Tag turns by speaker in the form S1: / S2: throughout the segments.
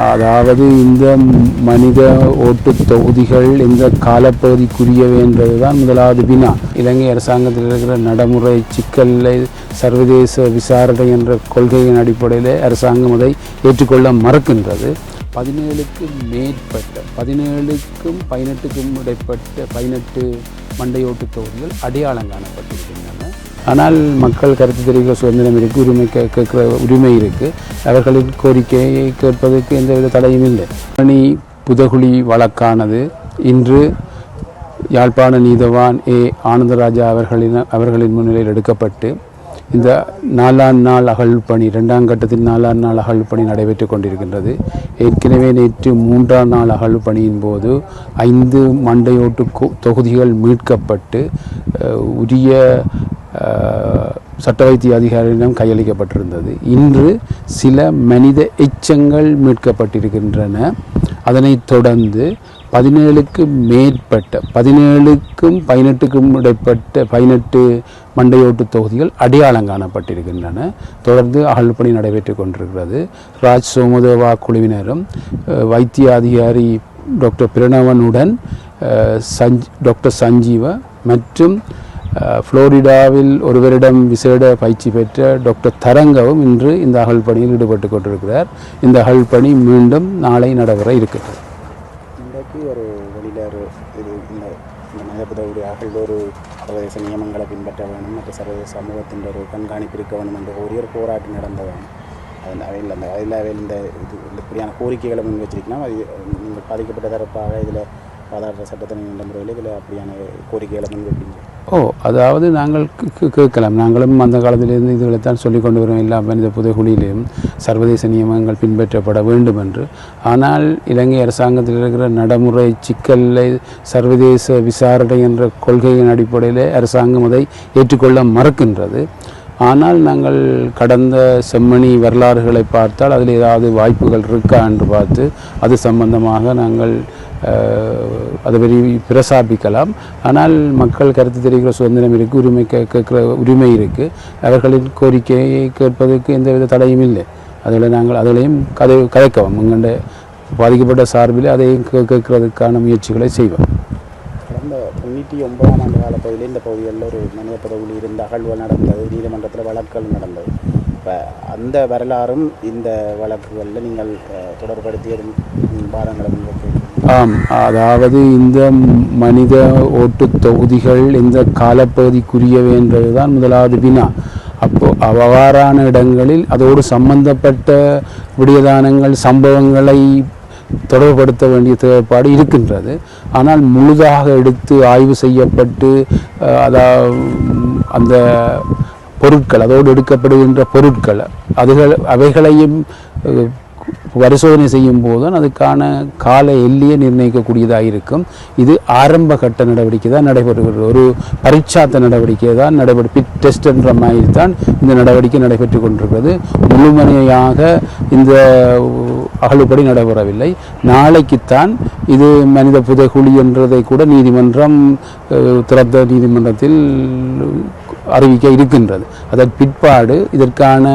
S1: அதாவது இந்த மனித ஓட்டு தொகுதிகள் இந்த காலப்பகுதிக்குரியவை என்பதுதான் முதலாவது வினா இலங்கை அரசாங்கத்தில் இருக்கிற நடைமுறை சிக்கலை சர்வதேச விசாரணை என்ற கொள்கையின் அடிப்படையில் அரசாங்கம் அதை ஏற்றுக்கொள்ள மறுக்கின்றது. பதினேழுக்கும் மேற்பட்ட பதினேழுக்கும் பதினெட்டுக்கும் இடைப்பட்ட பதினெட்டு மண்டையோட்டு தொகுதிகள் அடையாளம் காணப்பட்டது ஆனால் மக்கள் கருத்து தெரிவிக்கிற சுதந்திரம் இருக்குது உரிமை கேட்கிற உரிமை இருக்குது அவர்களின் கோரிக்கையை கேட்பதற்கு எந்தவித தடையும் இல்லை. பணி புதகுழி வழக்கானது இன்று யாழ்ப்பாண நீதவான் ஏ. ஆனந்தராஜா அவர்களின் அவர்களின் முன்னிலையில் எடுக்கப்பட்டு இந்த நாலாம் நாள் அகழ்பணி ரெண்டாம் கட்டத்தில் நாலாம் நாள் அகழ்பணி நடைபெற்று கொண்டிருக்கின்றது. ஏற்கனவே நேற்று மூன்றாம் நாள் அகழ்பணியின் போது ஐந்து மண்டையோட்டு கொ- தொகுதிகள் மீட்கப்பட்டு உரிய சட்ட வைத்திய அதிகாரியிடம் கையளிக்கப்பட்டிருந்தது. இன்று சில மனித எச்சங்கள் மீட்கப்பட்டிருக்கின்றன. அதனைத் தொடர்ந்து பதினேழுக்கு மேற்பட்ட பதினேழுக்கும் பதினெட்டுக்கும் இடைப்பட்ட பதினெட்டு மண்டையோட்டு தொகுதிகள் அடையாளம் காணப்பட்டிருக்கின்றன. தொடர்ந்து அகழ்பணி நடைபெற்று கொண்டிருக்கிறது. ராஜ் சோமதேவா குழுவினரும் வைத்திய அதிகாரி டாக்டர் பிரணவனுடன் சஞ்ச் டாக்டர் சஞ்சீவ மற்றும் புளோரிடாவில் ஒருவரிடம் விசேட பயிற்சி பெற்ற டாக்டர் தரங்கவும் இன்று இந்த அகழ்பணியில் ஈடுபட்டு கொண்டிருக்கிறார். இந்த அகழ்பணி மீண்டும் நாளை நடைபெற இருக்கிறது
S2: இன்றைக்கு ஒரு வெளியில் இது இந்த இந்த மனிதபுதவுடைய ஒரு சர்வதேச நியமங்களை பின்பற்ற வேணும் மற்ற சர்வதேச சமூகத்தின் ஒரு கண்காணிப்பு இருக்க வேணும் என்ற ஒரே ஒரு போராட்டம் நடந்ததாம். அந்த அவையில் அந்த அதில் அவையில் இந்த இது இந்த இப்படியான கோரிக்கைகளை முன் வச்சிருக்கணும். அது நீங்கள் பாதிக்கப்பட்ட தரப்பாக இதில் பாதாள சட்டத்தின் இந்த முறையில் இதில் அப்படியான கோரிக்கைகளை முன் வைப்பீங்க.
S1: ஓ அதாவது நாங்கள் கேட்கலாம். நாங்களும் அந்த காலத்திலிருந்து இதுகளைத்தான் சொல்லிக் கொண்டு வரோம். எல்லா மனித புதைகுழியிலும் சர்வதேச நியமங்கள் பின்பற்றப்பட வேண்டும் என்று ஆனால் இலங்கை அரசாங்கத்தில் இருக்கிற நடைமுறை சிக்கலை சர்வதேச விசாரணை என்ற கொள்கையின் அடிப்படையில் அரசாங்கம் அதை ஏற்றுக்கொள்ள மறுக்கின்றது. ஆனால் நாங்கள் கடந்த செம்மணி வரலாறுகளை பார்த்தால் அதில் ஏதாவது வாய்ப்புகள் இருக்கா என்று பார்த்து அது சம்பந்தமாக நாங்கள் அதை பற்றி பிரசாபிக்கலாம். ஆனால் மக்கள் கருத்து தெரிவிக்கிற சுதந்திரம் இருக்குது உரிமை கேட்கிற உரிமை இருக்குது அவர்களின் கோரிக்கையை கேட்பதற்கு எந்தவித தடையும் இல்லை. அதில் நாங்கள் அதிலையும் கதை கதைக்கவும். எங்கள்ட பாதிக்கப்பட்ட சார்பில் அதையும் கே- கேட்கறதுக்கான முயற்சிகளை செய்வோம்.
S2: கடந்த தொண்ணூற்றி ஒன்பதாம் ஆண்டு கால பகுதியில் இந்த பகுதிகளில் ஒரு மனித பதவியில் இருந்த அகழ்வுகள் நடந்தது நீதிமன்றத்தில் வழக்குகள் நடந்தது. இப்போ அந்த வரலாறும் இந்த வழக்குகளில் நீங்கள் தொடர்படுத்தியதும் தொடர்படுத்தி எதுவும் ம்,
S1: ஆம் அதாவது இந்த மனித ஓட்டு தொகுதிகள் இந்த காலப்பகுதிக்குரியவை வேண்டதுதான் முதலாவது வினா. அப்போ அவ்வாறான இடங்களில் அதோடு சம்பந்தப்பட்ட விடியதானங்கள் சம்பவங்களை தொடர்படுத்த வேண்டிய தேவைப்பாடு இருக்கின்றது. ஆனால் முழுதாக எடுத்து ஆய்வு செய்யப்பட்டு அதா அந்த பொருட்கள் அதோடு எடுக்கப்படுகின்ற பொருட்கள் அதுகள் அவைகளையும் பரிசோதனை செய்யும் போதும் அதுக்கான கால எல்லையை நிர்ணயிக்கக்கூடியதாக இருக்கும். இது ஆரம்ப கட்ட நடவடிக்கை தான் நடைபெறுகிறது. ஒரு பரீட்சாத்த நடவடிக்கை தான் நடைபெறு பிட் டெஸ்ட் என்ற மாதிரி தான் இந்த நடவடிக்கை நடைபெற்று கொண்டிருக்கிறது. முழுமையாக இந்த அகழுப்படி நடைபெறவில்லை. நாளைக்குத்தான் இது மனித புதைகுழி என்றதை கூட நீதிமன்றம் திறந்த நீதிமன்றத்தில் அறிவிக்க இருக்கின்றது. அதன் பிற்பாடு இதற்கான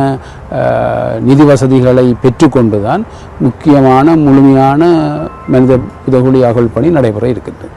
S1: நிதி வசதிகளை பெற்றுக்கொண்டுதான் முக்கியமான முழுமையான மனித புதைகுழி அகழ் பணி நடைபெற இருக்கின்றது.